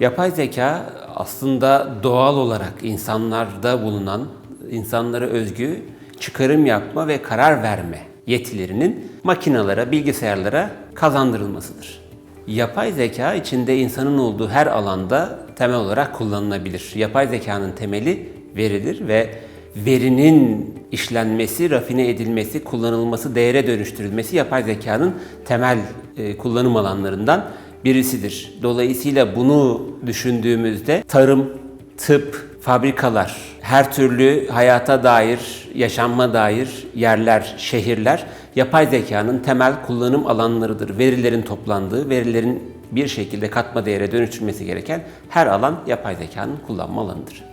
Yapay zeka aslında doğal olarak insanlarda bulunan, insanlara özgü çıkarım yapma ve karar verme yetilerinin makinalara, bilgisayarlara kazandırılmasıdır. Yapay zeka içinde insanın olduğu her alanda temel olarak kullanılabilir. Yapay zekanın temeli veridir ve verinin işlenmesi, rafine edilmesi, kullanılması, değere dönüştürülmesi yapay zekanın temel e, kullanım alanlarından birisidir. Dolayısıyla bunu düşündüğümüzde tarım, tıp, fabrikalar, her türlü hayata dair, yaşanma dair yerler, şehirler yapay zekanın temel kullanım alanlarıdır. Verilerin toplandığı, verilerin bir şekilde katma değere dönüştürülmesi gereken her alan yapay zekanın kullanma alanıdır.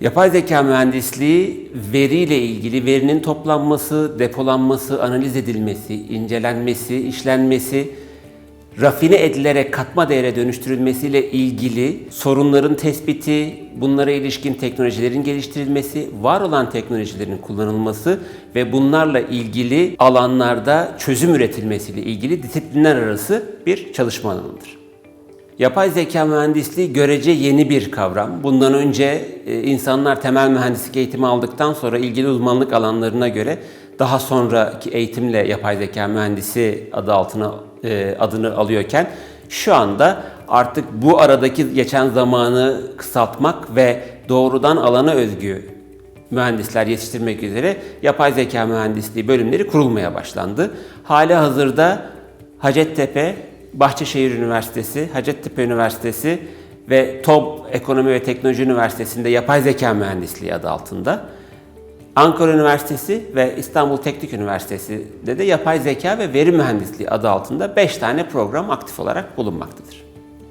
Yapay zeka mühendisliği veriyle ilgili verinin toplanması, depolanması, analiz edilmesi, incelenmesi, işlenmesi, rafine edilerek katma değere dönüştürülmesiyle ilgili sorunların tespiti, bunlara ilişkin teknolojilerin geliştirilmesi, var olan teknolojilerin kullanılması ve bunlarla ilgili alanlarda çözüm üretilmesiyle ilgili disiplinler arası bir çalışma alanıdır. Yapay zeka mühendisliği görece yeni bir kavram. Bundan önce e, insanlar temel mühendislik eğitimi aldıktan sonra ilgili uzmanlık alanlarına göre daha sonraki eğitimle yapay zeka mühendisi adı altına e, adını alıyorken şu anda artık bu aradaki geçen zamanı kısaltmak ve doğrudan alana özgü mühendisler yetiştirmek üzere yapay zeka mühendisliği bölümleri kurulmaya başlandı. Hali hazırda Hacettepe, Bahçeşehir Üniversitesi, Hacettepe Üniversitesi ve TOB Ekonomi ve Teknoloji Üniversitesi'nde yapay zeka mühendisliği adı altında. Ankara Üniversitesi ve İstanbul Teknik Üniversitesi'de de yapay zeka ve veri mühendisliği adı altında 5 tane program aktif olarak bulunmaktadır.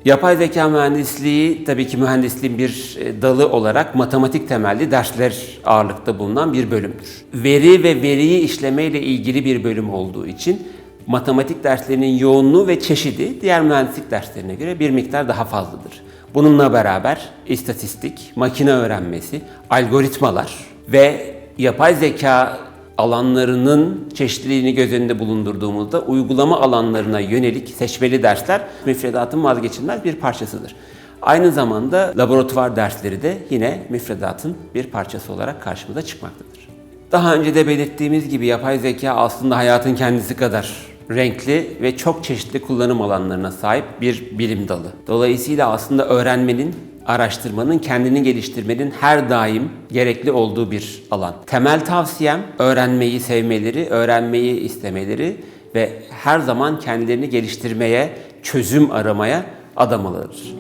Yapay zeka mühendisliği tabii ki mühendisliğin bir e, dalı olarak matematik temelli dersler ağırlıkta bulunan bir bölümdür. Veri ve veriyi işleme ile ilgili bir bölüm olduğu için matematik derslerinin yoğunluğu ve çeşidi diğer mühendislik derslerine göre bir miktar daha fazladır. Bununla beraber istatistik, makine öğrenmesi, algoritmalar ve yapay zeka alanlarının çeşitliliğini göz önünde bulundurduğumuzda uygulama alanlarına yönelik seçmeli dersler müfredatın vazgeçilmez bir parçasıdır. Aynı zamanda laboratuvar dersleri de yine müfredatın bir parçası olarak karşımıza çıkmaktadır. Daha önce de belirttiğimiz gibi yapay zeka aslında hayatın kendisi kadar renkli ve çok çeşitli kullanım alanlarına sahip bir bilim dalı. Dolayısıyla aslında öğrenmenin, araştırmanın, kendini geliştirmenin her daim gerekli olduğu bir alan. Temel tavsiyem öğrenmeyi sevmeleri, öğrenmeyi istemeleri ve her zaman kendilerini geliştirmeye, çözüm aramaya adamalarıdır.